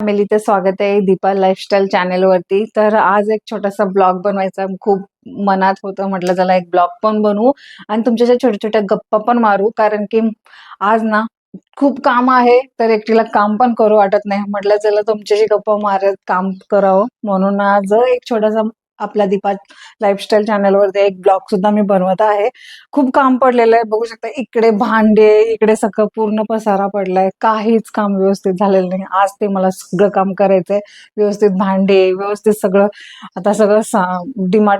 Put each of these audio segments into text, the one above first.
फॅमिलीचं स्वागत आहे दीपा लाईफस्टाईल चॅनेल वरती. तर आज एक छोटासा ब्लॉग बनवायचा. खूप मनात होतं. म्हटलं चला एक ब्लॉग पण बनवू आणि तुमच्याच्या छोट्या छोट्या गप्पा पण मारू. कारण की आज ना खूप काम आहे तर एकटीला काम पण करू वाटत नाही. म्हटलं चला तुमच्याशी गप्पा मारत काम करावं. म्हणून आज एक छोटासा आपला दीपा लाईफस्टाईल चॅनलवरती एक ब्लॉग सुद्धा मी बनवत आहे. खूप काम पडलेलं आहे. बघू शकता इकडे भांडे इकडे सगळं पूर्ण पसारा पडलाय. काहीच काम व्यवस्थित झालेलं नाही. आज ते मला सगळं काम करायचंय. व्यवस्थित भांडे व्यवस्थित सगळं आता सगळं सा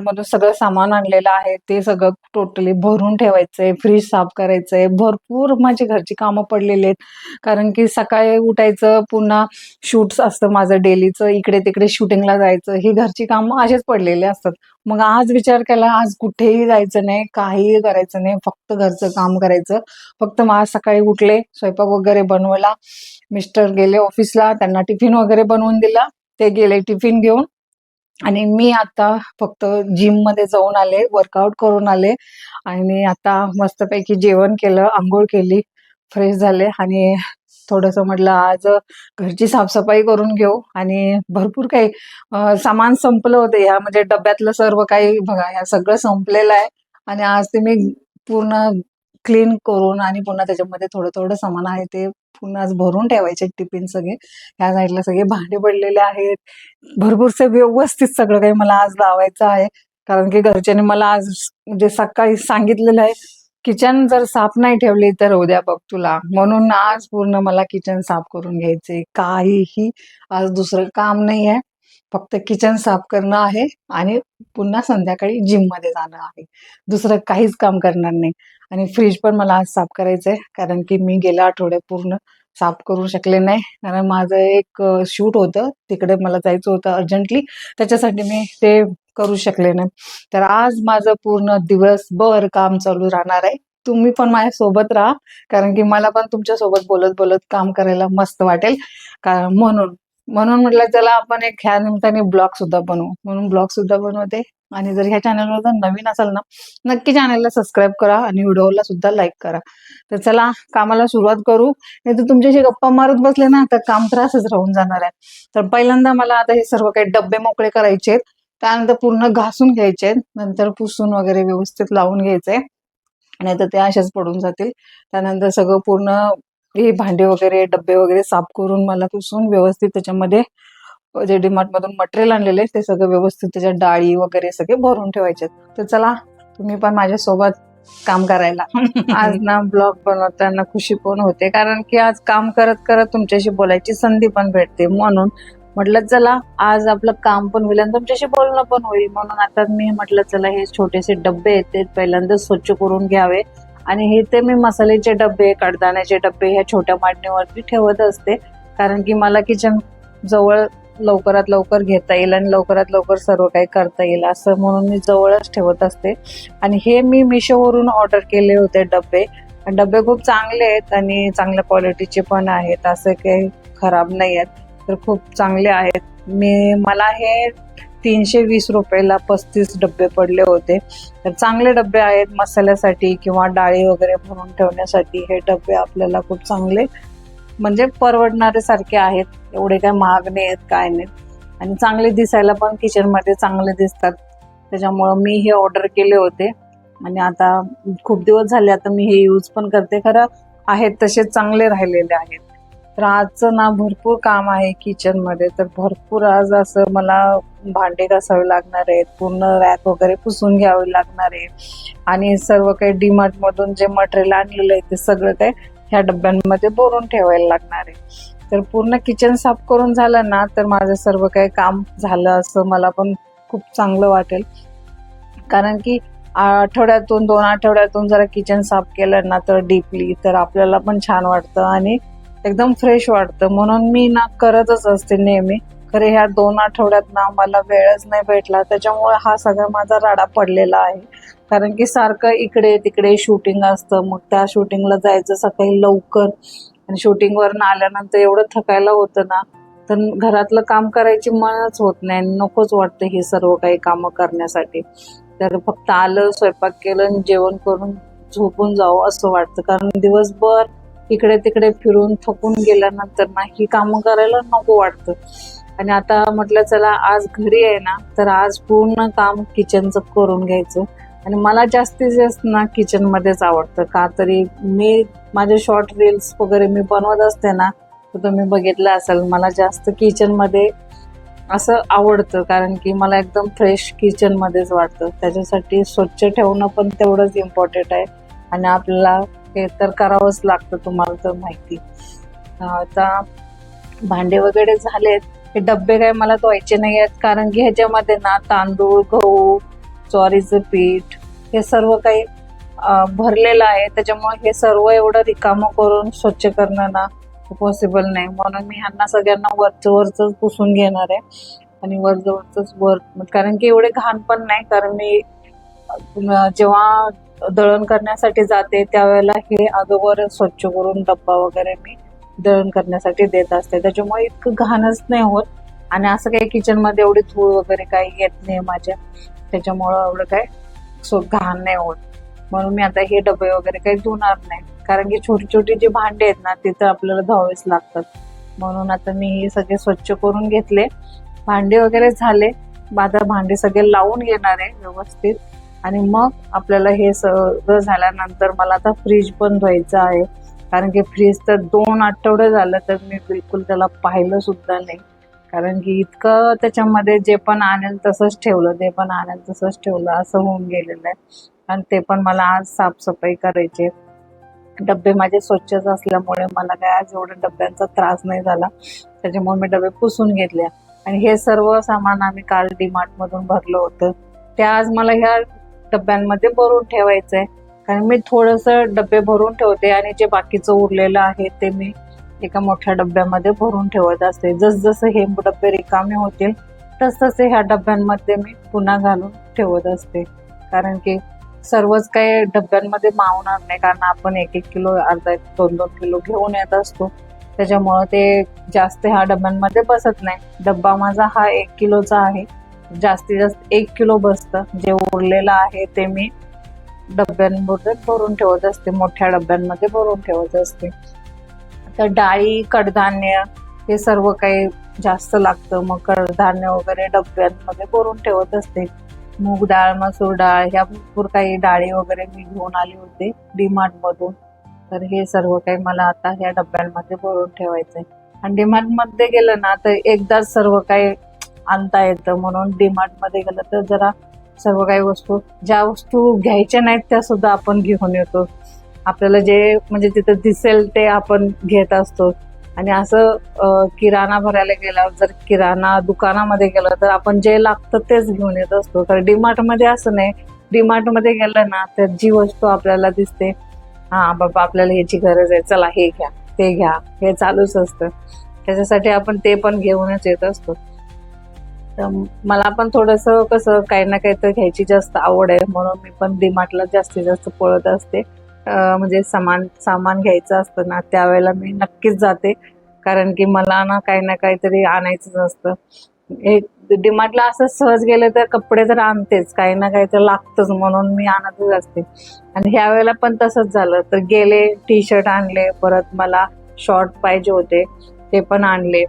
मधून सगळं सामान आणलेलं आहे. ते सगळं टोटली भरून ठेवायचंय. फ्रीज साफ करायचंय. भरपूर माझी घरची कामं पडलेली आहेत. कारण की सकाळी उठायचं पुन्हा शूट्स असतं माझं डेलीचं इकडे तिकडे शूटिंगला जायचं. ही घरची कामं असेच झालेले असतात. मग आज विचार केला आज कुठेही जायचं नाही काहीही करायचं नाही फक्त घरचं काम करायचं. फक्त मग आज सकाळी उठले स्वयंपाक वगैरे बनवला. मिस्टर गेले ऑफिसला त्यांना टिफिन वगैरे बनवून दिला. ते गेले टिफिन घेऊन. आणि मी आता फक्त जिममध्ये जाऊन आले वर्कआउट करून आले. आणि आता मस्तपैकी जेवण केलं आंघोळ केली फ्रेश झाले. आणि थोडंसं म्हटलं आज घरची साफसफाई करून घेऊ. आणि भरपूर काही सामान संपलं होतं. ह्या म्हणजे डब्यातलं सर्व काही बघा ह्या सगळं संपलेलं आहे. आणि आज ते मी पूर्ण क्लीन करून आणि पुन्हा त्याच्यामध्ये थोडं थोडं सामान आहे ते पुन्हा आज भरून ठेवायचे टिफिन सगळे. ह्या साईडला सगळे भांडे पडलेले आहेत. भरपूरसे व्यवस्थित सगळं काही मला आज लावायचं आहे. कारण की घरच्यांनी मला आज म्हणजे सकाळी सांगितलेलं आहे किचन जर साफ नाही ठेवली तर उद्या बघ तुला. म्हणून आज पूर्ण मला किचन साफ करून घ्यायचे. काहीही आज दुसरं काम नाही आहे. फक्त किचन साफ करणं आहे आणि पुन्हा संध्याकाळी जिममध्ये जाणं आहे. दुसरं काहीच काम करणार नाही. आणि फ्रीज पण मला आज साफ करायचंय. कारण की मी गेल्या आठवड्यात पूर्ण साफ करू शकले नाही. कारण माझं एक शूट होतं. तिकडे मला जायचं होतं अर्जंटली त्याच्यासाठी मी ते करू शकले नाही. तर आज माझं पूर्ण दिवसभर काम चालू राहणार आहे. तुम्ही पण माझ्या सोबत राहा कारण की मला पण तुमच्यासोबत बोलत बोलत काम करायला मस्त वाटेल. कारण म्हणून म्हणून म्हटलं चला आपण एक ह्या निमित्ताने ब्लॉग सुद्धा बनवू. म्हणून ब्लॉग सुद्धा बनवते. आणि जर ह्या चॅनलवर जर नवीन असाल ना नक्की चॅनलला सबस्क्राईब करा आणि व्हिडिओला सुद्धा लाईक करा. तर चला कामाला सुरुवात करू. नाही तर तुमच्याशी गप्पा मारत बसले ना तर काम त्रासच राहून जाणार आहे. तर पहिल्यांदा मला आता हे सर्व काही डब्बे मोकळे करायचे आहेत. त्यानंतर पूर्ण घासून घ्यायचे नंतर पुसून वगैरे व्यवस्थित लावून घ्यायचे. नाही तर ते असेच पडून जातील. त्यानंतर सगळं पूर्ण हे भांडे वगैरे डब्बे वगैरे साफ करून मला पुसून व्यवस्थित त्याच्यामध्ये जे डीमार्ट मधून मटेरियल आणलेले ते सगळं व्यवस्थित त्याच्यात डाळी वगैरे सगळे भरून ठेवायचे तर चला तुम्ही पण माझ्यासोबत काम करायला. आज ना ब्लॉग बनवताना खुशी पण होते कारण की आज काम करत करत तुमच्याशी बोलायची संधी पण भेटते म्हणून. म्हटलं चला आज आपलं काम पण होईल आणि तुमच्याशी बोलणं पण होईल. म्हणून आता मी म्हटलं चला हे छोटेसे डब्बे आहेत ते पहिल्यांदा स्वच्छ करून घ्यावे आणि हे ते मी मसाल्याचे डब्बे कडदाण्याचे डब्बे ह्या छोट्या मांडणीवरती ठेवत असते कारण की मला किचन जवळ लवकरात लवकर घेता येईल आणि लवकरात लवकर सर्व काही करता येईल असं म्हणून मी जवळच ठेवत असते. आणि हे मी मिशोवरून ऑर्डर केले होते डब्बे. आणि डब्बे खूप चांगले आहेत आणि चांगल्या क्वालिटीचे पण आहेत असं काही खराब नाही आहेत. तर खूप चांगले आहेत. मी मला हे तीनशे वीस रुपयाला पस्तीस डबे पडले होते. तर चांगले डबे आहेत मसाल्यासाठी किंवा डाळी वगैरे भरून ठेवण्यासाठी हे डबे आपल्याला खूप चांगले म्हणजे परवडणारे सारखे आहेत. एवढे काय महाग नाही आहेत काय नाही. आणि चांगले दिसायला पण किचनमध्ये चांगले दिसतात. त्याच्यामुळं मी हे ऑर्डर केले होते. आणि आता खूप दिवस झाले आता मी हे यूज पण करते. खरं आहेत तसे चांगले राहिलेले आहेत. तर आजचं ना भरपूर काम आहे किचनमध्ये तर भरपूर आज असं मला भांडे घासावे लागणार आहेत पूर्ण रॅक वगैरे पुसून घ्यावे लागणार आहे आणि सर्व काही डीमार्ट मधून जे मटेरियल आणलेलं आहे ते सगळं काही ह्या डब्यांमध्ये भरून ठेवायला लागणार आहे. तर पूर्ण किचन साफ करून झालं ना तर माझं सर्व काही काम झालं असं मला पण खूप चांगलं वाटेल. कारण की आठवड्यातून दोन आठवड्यातून जरा किचन साफ केलं ना तर डीपली तर आपल्याला पण छान वाटतं. आणि एकदम फ्रेश वाटतं. म्हणून मी ना करतच असते नेहमी. खरे ह्या दोन आठवड्यात ना मला वेळच नाही भेटला. त्याच्यामुळे हा सगळा माझा राडा पडलेला आहे. कारण की सारखं इकडे तिकडे शूटिंग असतं. मग त्या शूटिंगला जायचं सकाळी लवकर. आणि शूटिंगवरून आल्यानंतर एवढं थकायला होतं ना. तर घरातलं काम करायची मनच होत नाही. आणि नकोच वाटतं हे सर्व काही कामं करण्यासाठी. तर फक्त आलं स्वयंपाक केलं आणि जेवण करून झोपून जावं असं वाटतं. कारण दिवसभर इकडे तिकडे फिरून थकून गेल्यानंतर ना ही कामं करायला नको वाटतं. आणि आता म्हटलं चला आज घरी आहे ना तर आज पूर्ण काम किचनचं करून घ्यायचं. आणि मला जास्तीत जास्त ना किचनमध्येच आवडतं. का तरी मी माझे शॉर्ट रील्स वगैरे मी बनवत असते ना तर तुम्ही बघितलं असेल. मला जास्त किचनमध्ये असं आवडतं कारण की मला एकदम फ्रेश किचनमध्येच वाटतं. त्याच्यासाठी स्वच्छ ठेवणं पण तेवढंच इम्पॉर्टंट आहे. आणि आपल्याला हे तर करावंच लागतं तुम्हाला तर माहिती. आता भांडे वगैरे झालेत हे डब्बे काय मला धुवायचे नाही आहेत कारण की ह्याच्यामध्ये ना तांदूळ गहू ज्वारीचं पीठ हे सर्व काही भरलेलं आहे. त्याच्यामुळे हे सर्व एवढं रिकामं करून स्वच्छ करणं ना पॉसिबल नाही. म्हणून मी ह्यांना सगळ्यांना वरचं वरच पुसून घेणार आहे. आणि वरचं वरच वर कारण की एवढे घाण पण नाही कारण मी जेव्हा दळण करण्यासाठी जाते. त्यावेळेला हे अगोदर स्वच्छ करून डब्बा वगैरे मी दळण करण्यासाठी देत असते. त्याच्यामुळे इतकं घाणच नाही होत. आणि असं काही किचनमध्ये एवढी धूळ वगैरे काही येत नाही माझ्या. त्याच्यामुळं एवढं काय सो घाण नाही होत. म्हणून मी आता हे डबे वगैरे काही धुणार नाही. कारण की छोटी छोटी जी भांडी आहेत ना ते तर आपल्याला धुवावेच लागतात. म्हणून आता मी हे सगळे स्वच्छ करून घेतले. भांडे वगैरे झाले. माझा भांडे सगळे लावून घेणार आहे व्यवस्थित. आणि मग आपल्याला हे सगळं झाल्यानंतर मला आता फ्रीज पण धुवायचं आहे. कारण की फ्रीज तर दोन आठवडे झालं तर मी बिलकुल त्याला पाहिलं सुद्धा नाही. कारण की इतकं त्याच्यामध्ये जे पण आणेल तसंच ठेवलं ते पण आणेल तसंच ठेवलं असं होऊन गेलेलं आहे. आणि ते पण मला आज साफसफाई करायची डबे माझे स्वच्छच असल्यामुळे मला काय आज एवढ्या डब्यांचा त्रास नाही झाला. त्याच्यामुळे मी डबे पुसून घेतले. आणि हे सर्व सामान आम्ही काल डीमार्टमधून भरलं होतं. ते आज मला ह्या डब्यांमध्ये भरून ठेवायचं आहे कारण मी थोडंसं डबे भरून ठेवते आणि जे बाकीचं उरलेलं आहे ते मी एका मोठ्या डब्यामध्ये भरून ठेवत असते. जसजसं हे डबे रिकामे होतील तसतसे ह्या डब्यांमध्ये मी पुन्हा घालून ठेवत असते. कारण की सर्वच काही डब्यांमध्ये मावणार नाही. कारण आपण एक एक किलो अर्धा एक दोन दोन किलो घेऊन येत असतो. त्याच्यामुळं ते जास्त ह्या डब्यांमध्ये बसत नाही. डब्बा माझा हा एक किलोचा आहे. जास्तीत जास्त एक किलो बसतं. जे उरलेलं आहे ते मी डब्यांमध्ये भरून ठेवत असते. मोठ्या डब्यांमध्ये भरून ठेवत असते. तर डाळी कडधान्य हे सर्व काही जास्त लागतं. मग कडधान्य वगैरे डब्यांमध्ये भरून ठेवत असते. मूग डाळ मसूर डाळ ह्या भरपूर काही डाळी वगैरे मी घेऊन आली होती डीमार्टमधून. तर हे सर्व काही मला आता ह्या डब्यांमध्ये भरून ठेवायचंय. आणि डीमार्टमध्ये गेलं ना तर एकदाच सर्व काही आणता येतं म्हणून डीमार्टमध्ये गेलं तर जरा सर्व काही वस्तू ज्या वस्तू घ्यायच्या नाहीत त्या सुद्धा आपण घेऊन येतो. आपल्याला जे म्हणजे तिथं दिसेल ते आपण घेत असतो. आणि असं किराणा भरायला गेल्यावर जर किराणा दुकानामध्ये गेलं तर आपण जे लागतं तेच घेऊन येत असतो. तर डीमार्टमध्ये असं नाही. डीमार्टमध्ये गेलं ना तर जी वस्तू आपल्याला दिसते हा बाबा आपल्याला ह्याची गरज आहे चला हे घ्या ते घ्या हे चालूच असतं. त्याच्यासाठी आपण ते पण घेऊनच येत असतो. तर मला पण थोडस कसं काही ना काही तर घ्यायची जास्त आवड आहे. म्हणून मी पण डीमार्टला जास्तीत जास्त पळत असते. म्हणजे सामान सामान घ्यायचं असतं ना त्यावेळेला मी नक्कीच जाते. कारण की मला ना काही ना काहीतरी आणायचंच असतं. हे डीमार्टला असं सहज गेलं तर कपडे तर आणतेच. काही ना काही तर लागतंच म्हणून मी आणतच असते. आणि ह्या वेळेला पण तसंच झालं. तर गेले टी शर्ट आणले परत मला शॉर्ट पाहिजे होते ते पण आणले.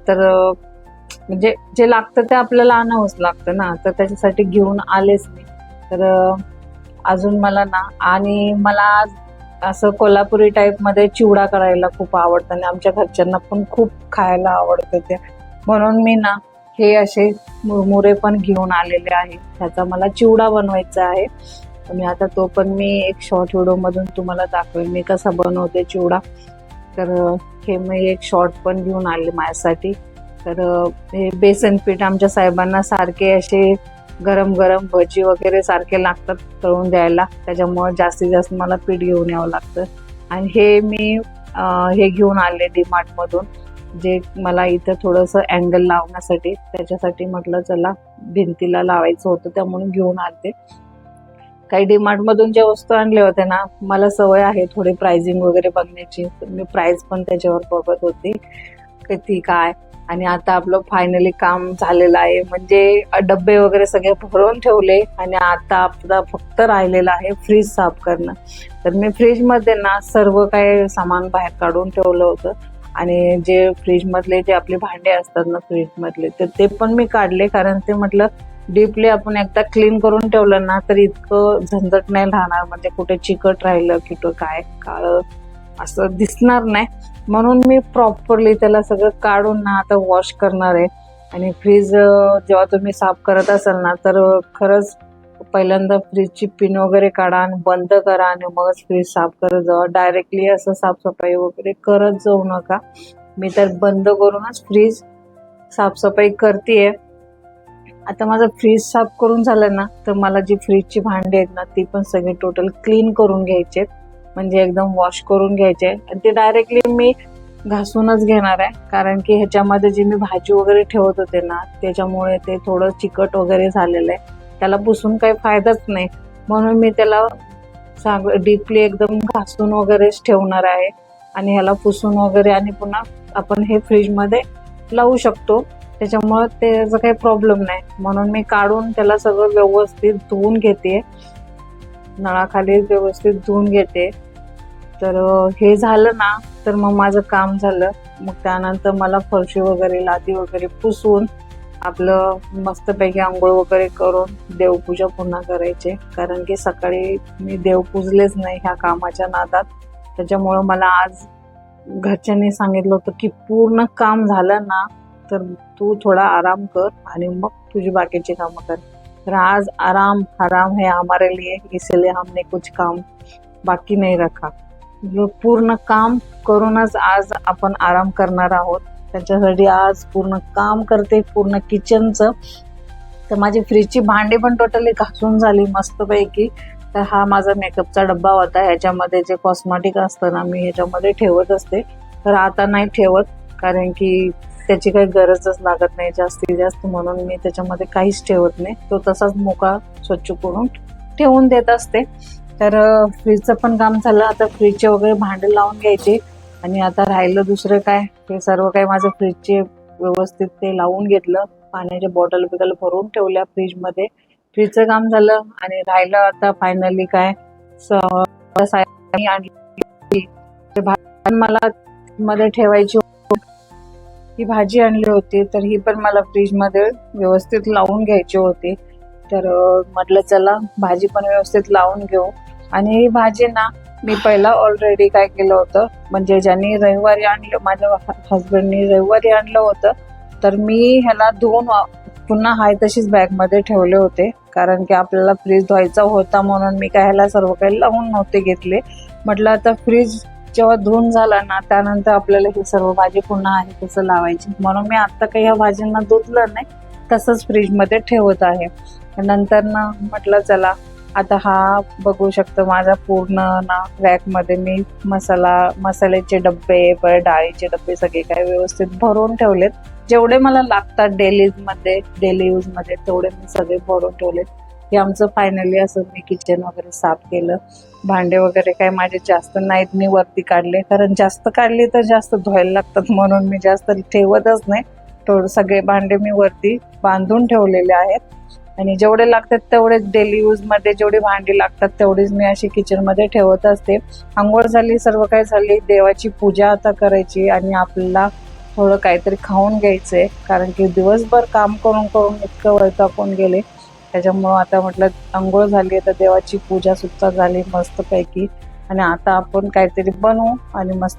तर म्हणजे जे लागतं ते आपल्याला आणावंच लागतं ना. तर त्याच्यासाठी घेऊन आलेच मी. तर अजून मला ना आणि मला आज असं कोल्हापुरी टाईपमध्ये चिवडा करायला खूप आवडतं आणि आमच्या घरच्यांना पण खूप खायला आवडतं ते. म्हणून मी ना हे असे मुरमुरे पण घेऊन आलेले आहे. त्याचा मला चिवडा बनवायचा आहे. मी आता तो पण मी एक शॉर्ट व्हिडिओमधून तुम्हाला दाखवेल. मी कसा बनवते चिवडा. तर हे मी एक शॉर्ट पण घेऊन आले माझ्यासाठी. तर हे बेसन पीठ आमच्या साहेबांना सारखे असे गरम गरम भजी वगैरे सारखे लागतात तळून द्यायला. त्याच्यामुळे जास्तीत जास्त मला पीठ घेऊन यावं लागतं. आणि हे मी हे घेऊन आले डीमार्टमधून जे मला इथं थोडंसं अँगल लावण्यासाठी. त्याच्यासाठी म्हटलं चला भिंतीला लावायचं होतं त्यामुळे घेऊन आले काही डीमार्टमधून ज्या वस्तू आणले होते ना मला सवय आहे थोडी प्राइसिंग वगैरे बघण्याची. तर मी प्राइस पण त्याच्यावर बघत होती. किती काय? आणि आता आपलं फायनली काम झालेलं आहे. म्हणजे डब्बे वगैरे सगळे भरून ठेवले आणि आता आपला फक्त राहिलेलं आहे फ्रीज साफ करणं. तर मी फ्रीजमध्ये ना सर्व काही सामान बाहेर काढून ठेवलं होतं. आणि जे फ्रीजमधले जे आपले भांडे असतात ना फ्रीजमधले तर ते पण मी काढले. कारण ते म्हटलं डीपली आपण एकदा क्लीन करून ठेवलं ना तर इतकं झंझट नाही राहणार. म्हणजे कुठे चिकट राहिलं कुठं काय काळं असं दिसणार नाही. म्हणून मी प्रॉपरली त्याला सगळं काढून ना आता वॉश करणार आहे. आणि फ्रीज जेव्हा तुम्ही साफ करत असाल ना तर खरंच पहिल्यांदा फ्रीजची पिन वगैरे काढा आणि बंद करा आणि मगच फ्रीज साफ करत जावा डायरेक्टली असं साफसफाई वगैरे करत जाऊ नका. मी तर बंद करूनच फ्रीज साफसफाई करते आता माझं फ्रीज साफ करून झालं ना तर मला जी फ्रीजची भांडी आहेत ना ती पण सगळी टोटल क्लीन करून घ्यायचे म्हणजे एकदम वॉश करून घ्यायचे. आणि ते डायरेक्टली मी घासूनच घेणार आहे. कारण की ह्याच्यामध्ये जी मी भाजी वगैरे ठेवत होते ना त्याच्यामुळे ते थोडं चिकट वगैरे झालेलं आहे. त्याला पुसून काही फायदाच नाही. म्हणून मी त्याला सांग डीपली एकदम घासून वगैरेच ठेवणार आहे. आणि ह्याला पुसून वगैरे आणि पुन्हा आपण हे फ्रीजमध्ये लावू शकतो. त्याच्यामुळं त्याचा काही प्रॉब्लेम नाही. म्हणून मी काढून त्याला सगळं व्यवस्थित धुवून घेते नळाखाली व्यवस्थित धुवून घेते. तर हे झालं ना तर मग माझं काम झालं. मग त्यानंतर मला फरशी वगैरे लादी वगैरे पुसून आपलं मस्तपैकी आंघोळ वगैरे करून देवपूजा पुन्हा करायचे. कारण की सकाळी मी देव पूजलेच नाही ह्या कामाच्या नादात. त्याच्यामुळं मला आज घरच्यांनी सांगितलं होतं की पूर्ण काम झालं ना तर तू थोडा आराम कर आणि मग तुझी बाकीची कामं कर. तर आज आराम हराम है हमारे लिए इसलिए हमने कुछ काम बाकी नहीं रखा। पूर्ण काम करूनच आज आपण आराम करणार आहोत त्याच्यासाठी आज पूर्ण काम करते पूर्ण किचनचं. तर माझी फ्रीजची भांडी पण टोटली घासून झाली मस्तपैकी. तर हा माझा मेकअपचा डब्बा होता ह्याच्यामध्ये जे कॉस्मेटिक असतं ना मी ह्याच्यामध्ये ठेवत असते. तर आता नाही ठेवत कारण की त्याची काही गरजच लागत नाही जास्तीत जास्त म्हणून मी त्याच्यामध्ये काहीच ठेवत नाही. तो तसाच मोका स्वच्छ करून ठेवून देत असते. तर फ्रीजचं पण काम झालं. आता फ्रीजचे वगैरे भांडे लावून घ्यायचे. आणि आता राहिलं दुसरं काय? ते सर्व काही माझं फ्रीजचे व्यवस्थित ते लावून घेतलं. पाण्याच्या बॉटल बिटल भरून ठेवल्या फ्रीजमध्ये. फ्रीजचं काम झालं आणि राहिलं आता फायनली काय? आणली मला मध्ये ठेवायची ही भाजी आणली होती तर ही पण मला फ्रीजमध्ये व्यवस्थित लावून घ्यायची होती. तर म्हटलं चला भाजी पण व्यवस्थित लावून घेऊ. आणि ही भाजी ना मी पहिला ऑलरेडी काय केलं होतं म्हणजे ज्यांनी रविवारी आणलं माझ्या हसबंडनी रविवारी आणलं होतं तर मी ह्याला धुवून पुन्हा हाय तशीच बॅगमध्ये ठेवले होते. कारण की आपल्याला फ्रीज धुवायचा होता म्हणून मी काय ह्याला सर्व काही लावून नव्हते घेतले. म्हटलं आता फ्रीज जेव्हा धुवून झाला ना त्यानंतर आपल्याला ही सर्व भाजी पुन्हा आहे तसं लावायची. म्हणून मी आत्ता काही ह्या भाजींना धुतलं नाही तसंच फ्रीजमध्ये ठेवत आहे. नंतर ना म्हटलं चला आता हा बघू शकतो माझा पूर्ण ना रॅकमध्ये मी मसाला मसाल्याचे डब्बे परत डाळीचे डब्बे सगळे काही व्यवस्थित भरून ठेवलेत. जेवढे मला लागतात डेलीजमध्ये डेली यूजमध्ये तेवढे मी सगळे भरून ठेवलेत. हे आमचं फायनली असं मी किचन वगैरे साफ केलं. भांडे वगैरे काही माझे जास्त नाहीत मी वरती काढले. कारण जास्त काढले तर जास्त धुवायला लागतात म्हणून मी जास्त ठेवतच नाही. थोडं सगळे भांडे मी वरती बांधून ठेवलेले आहेत. आणि जेवढे लागतात तेवढेच डेली यूजमध्ये जेवढी भांडी लागतात तेवढीच मी अशी किचनमध्ये ठेवत असते. आंघोळ झाली सर्व काही झाली देवाची पूजा आता करायची आणि आपल्याला थोडं काहीतरी खाऊन घ्यायचंय. कारण की दिवसभर काम करून करून इतकं वैतागून गेले. त्याच्यामुळं आता म्हटलं आंघोळ झाली आता देवाची पूजा सुद्धा झाली मस्तपैकी. आणि आता आपण काहीतरी बनवू आणि मस्त